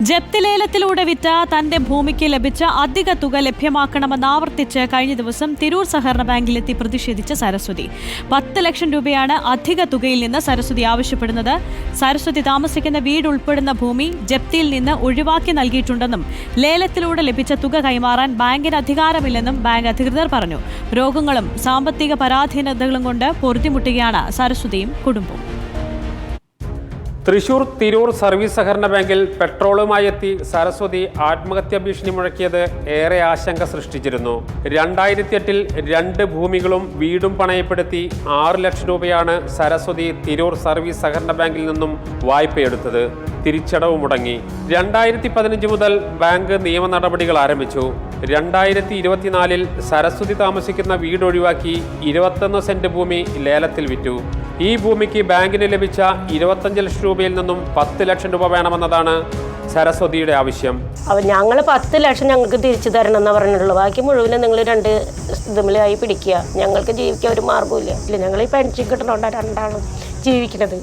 ജപ്തി ലേലത്തിലൂടെ വിറ്റ തന്റെ ഭൂമിക്ക് ലഭിച്ച അധിക തുക ലഭ്യമാക്കണമെന്ന് ആവർത്തിച്ച് കഴിഞ്ഞ ദിവസം തിരൂർ സഹകരണ ബാങ്കിലെത്തി പ്രതിഷേധിച്ച സരസ്വതി. പത്ത് ലക്ഷം രൂപയാണ് അധിക തുകയിൽ നിന്ന് സരസ്വതി ആവശ്യപ്പെടുന്നത്. സരസ്വതി താമസിക്കുന്ന വീട് ഉൾപ്പെടുന്ന ഭൂമി ജപ്തിയിൽ നിന്ന് ഒഴിവാക്കി നൽകിയിട്ടുണ്ടെന്നും ലേലത്തിലൂടെ ലഭിച്ച തുക കൈമാറാൻ ബാങ്കിന് അധികാരമില്ലെന്നും ബാങ്ക് അധികൃതർ പറഞ്ഞു. രോഗങ്ങളും സാമ്പത്തിക പരാധീനതകളും കൊണ്ട് പൊറുതിമുട്ടുകയാണ് സരസ്വതിയും കുടുംബവും. തൃശൂർ തിരൂർ സർവീസ് സഹകരണ ബാങ്കിൽ പെട്രോളുമായി എത്തി സരസ്വതി ആത്മഹത്യാ ഭീഷണി മുഴക്കിയത് ഏറെ ആശങ്ക സൃഷ്ടിച്ചിരുന്നു. രണ്ടായിരത്തി എട്ടിൽ രണ്ട് ഭൂമികളും വീടും പണയപ്പെടുത്തി ആറ് ലക്ഷം രൂപയാണ് സരസ്വതി തിരൂർ സർവീസ് സഹകരണ ബാങ്കിൽ നിന്നും വായ്പയെടുത്തത്. തിരിച്ചടവ് മുടങ്ങി. രണ്ടായിരത്തി പതിനഞ്ച് മുതൽ ബാങ്ക് നിയമ നടപടികൾ ആരംഭിച്ചു. രണ്ടായിരത്തി ഇരുപത്തിനാലിൽ സരസ്വതി താമസിക്കുന്ന വീടൊഴിവാക്കി ഇരുപത്തൊന്ന് സെന്റ് ഭൂമി ലേലത്തിൽ വിറ്റു. ഈ ഭൂമിക്ക് ബാങ്കിന് ലഭിച്ച ഇരുപത്തഞ്ച് ലക്ഷം രൂപയിൽ നിന്നും പത്ത് ലക്ഷം രൂപ വേണമെന്നതാണ് സരസ്വതിയുടെ ആവശ്യം. അപ്പം ഞങ്ങൾ പത്ത് ലക്ഷം ഞങ്ങൾക്ക് തിരിച്ചു തരണം എന്ന് പറഞ്ഞിട്ടുള്ളൂ. ബാക്കി മുഴുവനും നിങ്ങൾ രണ്ട് ഇതുമിലായി പിടിക്കുക. ഞങ്ങൾക്ക് ജീവിക്കാൻ ഒരു മാർഗമില്ല ഇല്ല ഞങ്ങൾ ഈ പെൻഷൻ കിട്ടണോണ്ടാണ് രണ്ടാണ് ജീവിക്കുന്നത്.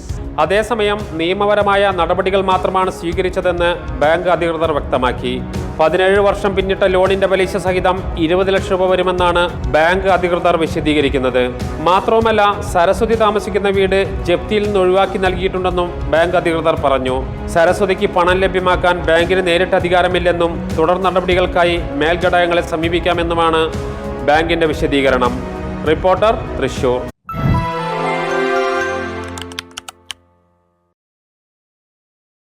അതേസമയം നിയമപരമായ നടപടികൾ മാത്രമാണ് സ്വീകരിച്ചതെന്ന് ബാങ്ക് അധികൃതർ വ്യക്തമാക്കി. പതിനേഴ് വർഷം പിന്നിട്ട ലോണിന്റെ പലിശ സഹിതം ഇരുപത് ലക്ഷം രൂപ വരുമെന്നാണ് ബാങ്ക് അധികൃതർ വിശദീകരിക്കുന്നത്. മാത്രവുമല്ല സരസ്വതി താമസിക്കുന്ന വീട് ജപ്തിയിൽ നിന്ന് ഒഴിവാക്കി നൽകിയിട്ടുണ്ടെന്നും ബാങ്ക് അധികൃതർ പറഞ്ഞു. സരസ്വതിക്ക് പണം ലഭ്യമാക്കാൻ ബാങ്കിന് നേരിട്ട് അധികാരമില്ലെന്നും തുടർ നടപടികൾക്കായി മേൽഘടകങ്ങളെ സമീപിക്കാമെന്നുമാണ് ബാങ്കിന്റെ വിശദീകരണം. റിപ്പോർട്ടർ തൃശൂർ.